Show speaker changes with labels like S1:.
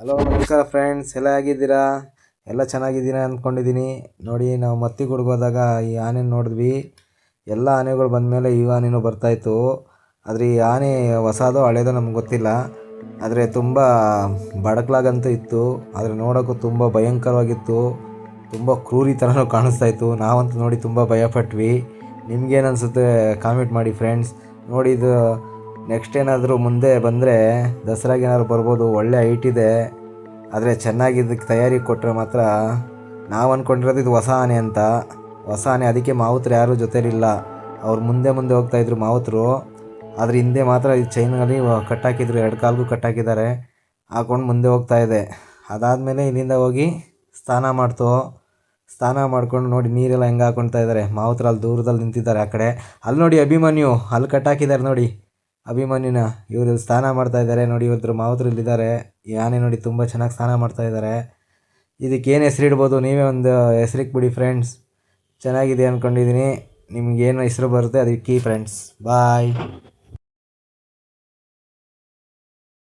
S1: Hello ನಮಸ್ಕಾರ friends ಎಲ್ಲ ಆಗಿದ್ದೀರಾ ಎಲ್ಲ ಚೆನ್ನಾಗಿದ್ದೀರಾ ಅಂದ್ಕೊಂಡಿದ್ದೀನಿ. ನೋಡಿ, ನಾವು ಮತ್ತಿ ಹೋದಾಗ ಈ ಆನೆ ನೋಡಿದ್ವಿ. ಎಲ್ಲ ಆನೆಗಳು ಬಂದಮೇಲೆ ಈ ಆನೆನೂ ಬರ್ತಾಯಿತ್ತು. ಆದರೆ ಈ ಆನೆ ಹೊಸದೋ ಹಳೇದೋ ನಮ್ಗೆ ಗೊತ್ತಿಲ್ಲ. ಆದರೆ ತುಂಬ ಬಡಕ್ಲಾಗಂತೂ ಇತ್ತು. ಆದರೆ ನೋಡೋಕ್ಕೂ ತುಂಬ ಭಯಂಕರವಾಗಿತ್ತು. ತುಂಬ ಕ್ರೂರಿ ಥರನೂ ಕಾಣಿಸ್ತಾ ಇತ್ತು ನಾವಂತೂ ನೋಡಿ ತುಂಬ ಭಯಪಟ್ವಿ. ನಿಮ್ಗೇನು ಅನಿಸುತ್ತೆ? ಕಾಮೆಂಟ್ ಮಾಡಿ ಫ್ರೆಂಡ್ಸ್ ನೋಡಿ, ಇದು ನೆಕ್ಸ್ಟ್ ಏನಾದರೂ ಮುಂದೆ ಬಂದರೆ ದಸರಾಗೆ ಏನಾದ್ರು ಬರ್ಬೋದು, ಒಳ್ಳೆ ಹೈಟ್ ಇದೆ, ಆದರೆ ಚೆನ್ನಾಗಿ ಇದಕ್ಕೆ ತಯಾರಿ ಕೊಟ್ಟರೆ ಮಾತ್ರ ನಾವು ಅಂದ್ಕೊಂಡಿರೋದು ಇದು ಹೊಸ ಆನೆ ಅಂತ. ಹೊಸ ಆನೆ ಅದಕ್ಕೆ ಮಾವುತರು ಯಾರೂ ಜೊತೆಲಿಲ್ಲ. ಅವ್ರು ಮುಂದೆ ಮುಂದೆ ಹೋಗ್ತಾಯಿದ್ರು ಮಾವುತರು. ಆದರೆ ಹಿಂದೆ ಮಾತ್ರ ಈ ಚೈನಲ್ಲಿ ಕಟ್ಟಾಕಿದ್ರು ಎರಡು ಕಾಲ್ಗೂ ಕಟ್ಟಾಕಿದ್ದಾರೆ ಹಾಕೊಂಡು ಮುಂದೆ ಹೋಗ್ತಾ ಇದೆ. ಅದಾದಮೇಲೆ ಇಲ್ಲಿಂದ ಹೋಗಿ ಸ್ನಾನ ಮಾಡ್ತು. ಸ್ನಾನ ಮಾಡ್ಕೊಂಡು ನೋಡಿ ನೀರೆಲ್ಲ ಹೆಂಗೆ ಹಾಕೊಳ್ತಾ ಇದ್ದಾರೆ ಮಾವುತ್ರ ಅಲ್ಲಿ ದೂರದಲ್ಲಿ ನಿಂತಿದ್ದಾರೆ ಆ ಕಡೆ. ಅಲ್ಲಿ ನೋಡಿ ಅಭಿಮನ್ಯು, ಅಲ್ಲಿ ಕಟ್ಟಾಕಿದ್ದಾರೆ ನೋಡಿ. ಅಭಿಮನ್ಯುನ ಇವರು ಸ್ನಾನ ಮಾಡ್ತಾ ಇದ್ದಾರೆ. ನೋಡಿ ಇವತ್ತು ಮಾವುತರು ಇಲ್ಲಿದ್ದಾರೆ ಈ ಆನೆ ನೋಡಿ ತುಂಬ ಚೆನ್ನಾಗಿ ಸ್ನಾನ ಮಾಡ್ತಾ ಇದ್ದಾರೆ. ಇದಕ್ಕೆ ಏನು ಹೆಸರಿಡ್ಬೋದು ನೀವೇ ಒಂದು ಹೆಸರಿಗೆ ಬಿಡಿ ಫ್ರೆಂಡ್ಸ್ ಚೆನ್ನಾಗಿದೆ ಅಂದ್ಕೊಂಡಿದ್ದೀನಿ ನಿಮಗೇನು ಹೆಸರು ಬರುತ್ತೆ ಅದಕ್ಕೆ ಫ್ರೆಂಡ್ಸ್ ಬಾಯ್